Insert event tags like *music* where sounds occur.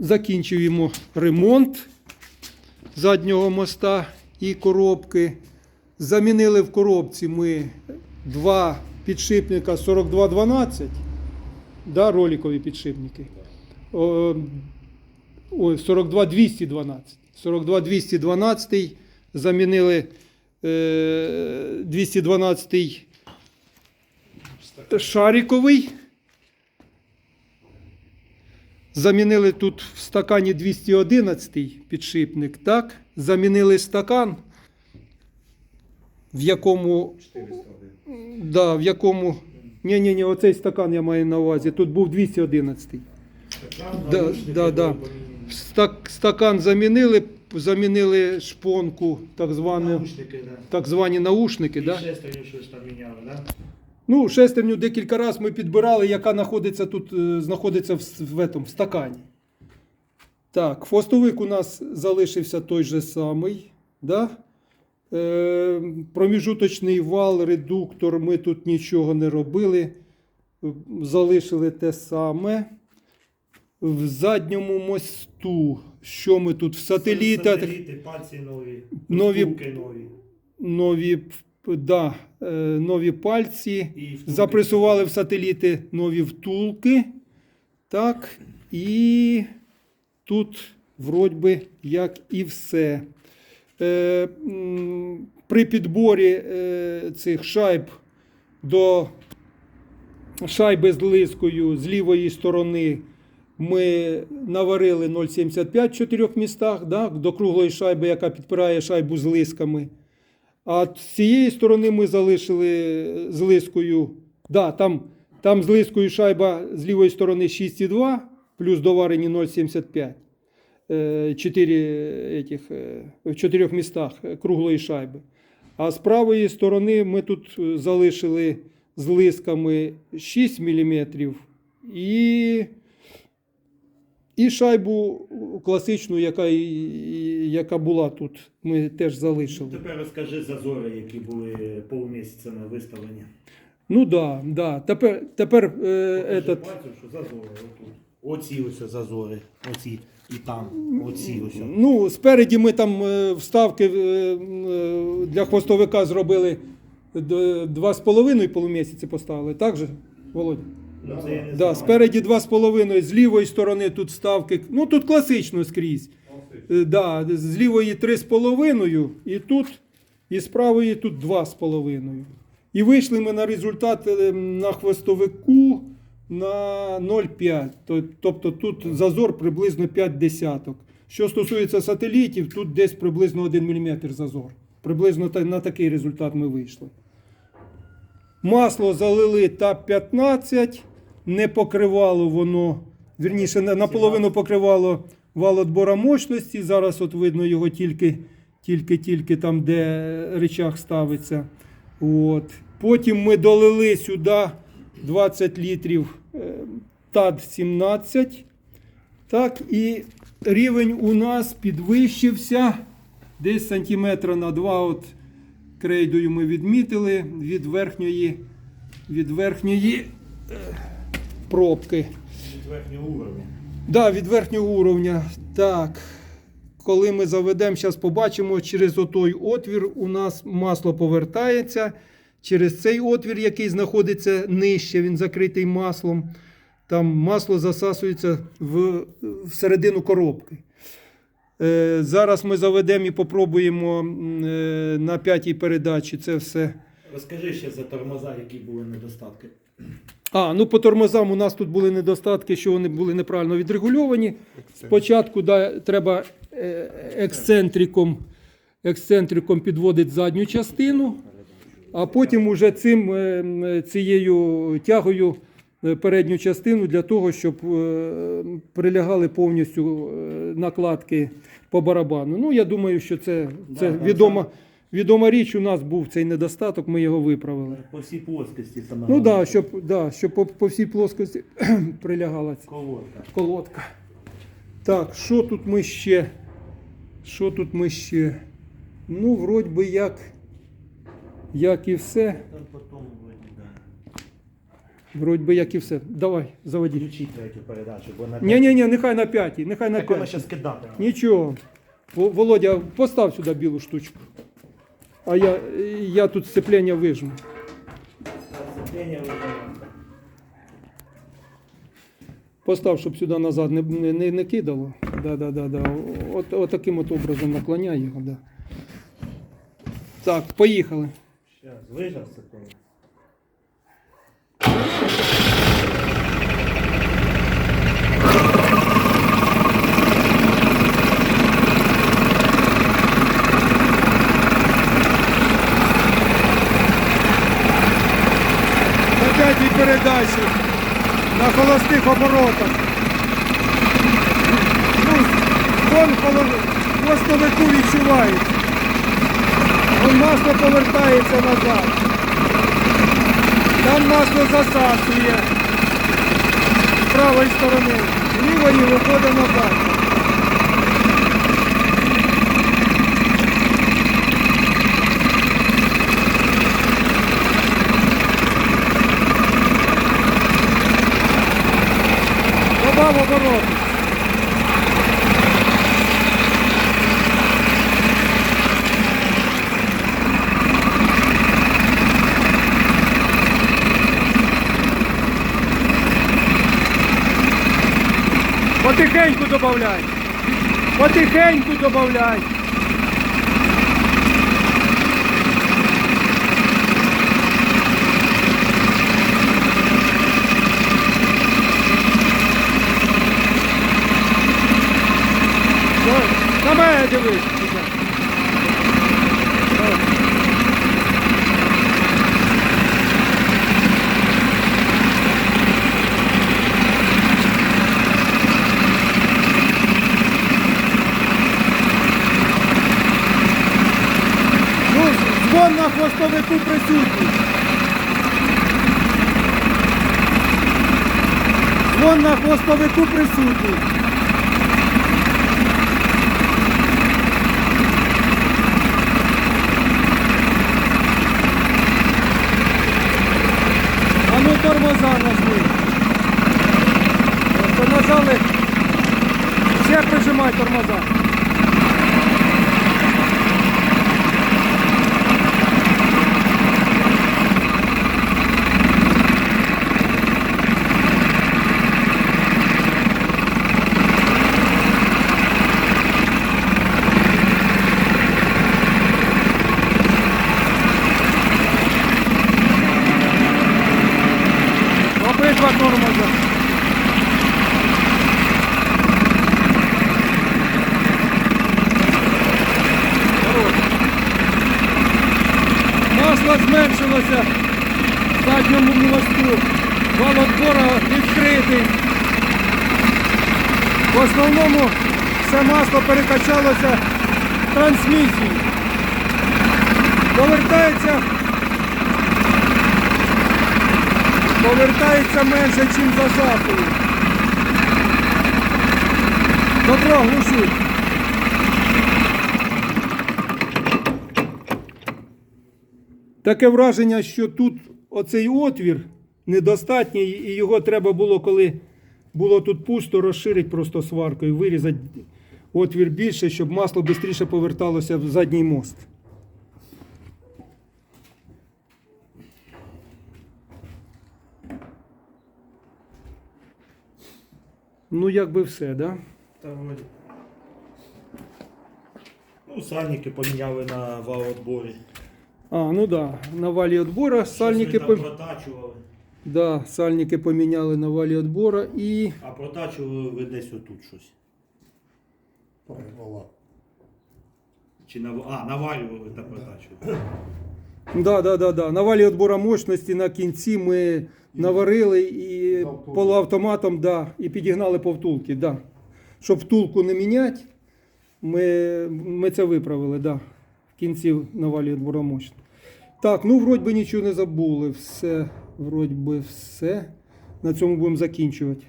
закінчуємо ремонт заднього моста і коробки. Замінили в коробці ми два підшипника 4212, да, роликові підшипники. Ой, 42212. 42212 замінили е, 212 шариковий. Замінили тут в стакані 211 підшипник, так? Замінили стакан, в якому. Да, в якому. Ні, ні, ні, оцей стакан я маю на увазі. Тут був 211. Да, да, да. Стак, стакан замінили, замінили шпонку, так звану, Наушники, да. так звані наушники. І Да? шестерню щось там міняли, да? Ну, шестерню декілька разів ми підбирали, яка знаходиться тут, е, знаходиться в, в, этом, в стакані. Так, хвостовик у нас залишився той же самий. Да? Е, проміжуточний вал, редуктор, ми тут нічого не робили. Залишили те саме. В задньому мосту, що ми тут? В сателітах Сателіти, пальці нові, Нові- нові. нові, да, е, нові пальці. Запресували в сателіти нові втулки. Так. І тут, вроді би, як і все. Е, при підборі е, цих шайб до шайби з лискою з лівої сторони ми наварили 0,75 в чотирьох містах да, до круглої шайби, яка підпирає шайбу з лисками. А з цієї сторони ми залишили з лискою. Да, там, там з лискою шайба з лівої сторони 6,2 плюс доварені 0,75. Е, Чотири етих, е, в чотирьох містах е, круглої шайби. А з правої сторони ми тут е, залишили з лисками 6 мм і, і шайбу класичну, яка, яка була тут, ми теж залишили. Тепер розкажи зазори, які були полмісяцями виставлені. Ну да, да. Тепер, тепер е, этот, пальцем, що зазори отут. Оці ось зазори, оці і там, оці ось. ну, спереді ми там е, вставки е, е, для хвостовика зробили д- два з половиною полумісяці поставили, так же, Володя? Ну, це я не Да, знаю. спереді два з лівої сторони тут вставки. Ну тут класично скрізь. Е, Да, з лівої три з половиною, і тут, і з правої тут два з половиною. І вийшли ми на результат е, на хвостовику на 0,5. То- Тобто тут зазор приблизно 5 десяток. Що стосується сателітів, тут десь приблизно 1 мм зазор. Приблизно та- на такий результат ми вийшли. Масло залили ТАП 15, не покривало воно, вірніше, наполовину покривало вал отбора мощності. Зараз от видно його тільки, тільки, тільки там, де речах ставиться. От. Потім ми долили сюди 20 літрів е, ТАД 17. Так, і рівень у нас підвищився десь сантиметра на 2. От крейдою ми відмітили від верхньої, від верхньої е, пробки. Від верхнього уровня. Да, від верхнього уровня. Так. Коли ми заведемо, зараз побачимо, через отой отвір у нас масло повертається. Через цей отвір, який знаходиться нижче, він закритий маслом. Там масло засасується в, всередину коробки. Е, зараз ми заведемо і попробуємо е, на п'ятій передачі це все. Розкажи ще за тормоза, які були недостатки. А, ну по тормозам у нас тут були недостатки, що вони були неправильно відрегульовані. Спочатку да, треба е, ексцентриком, ексцентриком підводити задню частину, а потім уже цим, е, цією тягою е, передню частину для того, щоб прилягали повністю накладки по барабану. Ну, я думаю, що це, це відома, відома річ. У нас був цей недостаток, ми його виправили. По всій плоскості саме. Ну головне. да, щоб, да, щоб по, по всій плоскості *clears throat* прилягала ця Колодка. колодка. Так, що тут ми ще? Що тут ми ще? Ну, вроді би, як, як і все. Там потім вроді, би, як і все. Давай, заводи. Включіть третю передачу, бо на Ні, ні, ні, нехай на п'ятій, нехай на Так вона п'ятій. ще скидати. Нічого. Во- Володя, постав сюди білу штучку. А я, я тут сцеплення вижму. Сцеплення вибирає. Постав, щоб сюди назад не, не, не, не кидало. Да, да, да, да. От, от таким от образом наклоняй його. Да. Так, поїхали. Зараз, вижав секунду. На п'ятій. На холостих оборотах. Вон хвостовику відчувається. Вон масло повертається назад. Там масло засасує. З правої сторони. Ліво лівої виходить назад. Потихеньку добавляй. Потихеньку добавляй. Давай, дивись. Давай. Ну, звон на хвостовику присутній. Звон на хвостовику присутній. А ну тормоза нажми. То нажали. Ще прижимай тормоза. Обидва тормоза. Масло зменшилося в задньому мосту. Вал отбора відкритий. В основному все масло перекачалося в трансмісію. Повертається повертається менше, ніж засапує. Добро, глушіть. Таке враження, що тут оцей отвір недостатній, і його треба було, коли було тут пусто, розширити просто сваркою, вирізати отвір більше, щоб масло швидше поверталося в задній мост. Ну, якби все, так? Да? Та вроді. Ну, сальники поміняли на вал-отборі. А, ну да, на валі відбора сальники, Щось ми пом... протачували. да, сальники поміняли на валі відбора і А протачували ви десь отут щось. Чи на... А, навалювали та протачували. *clears throat* да, да, да, да. на валі відбора мощності на кінці ми наварили і полуавтоматом да, і підігнали по втулки. Да. Щоб втулку не міняти, ми, ми це виправили, да. в кінці на валі відбора мощності. Так, ну вроді би нічого не забули. Все, вроді би все. На цьому будемо закінчувати.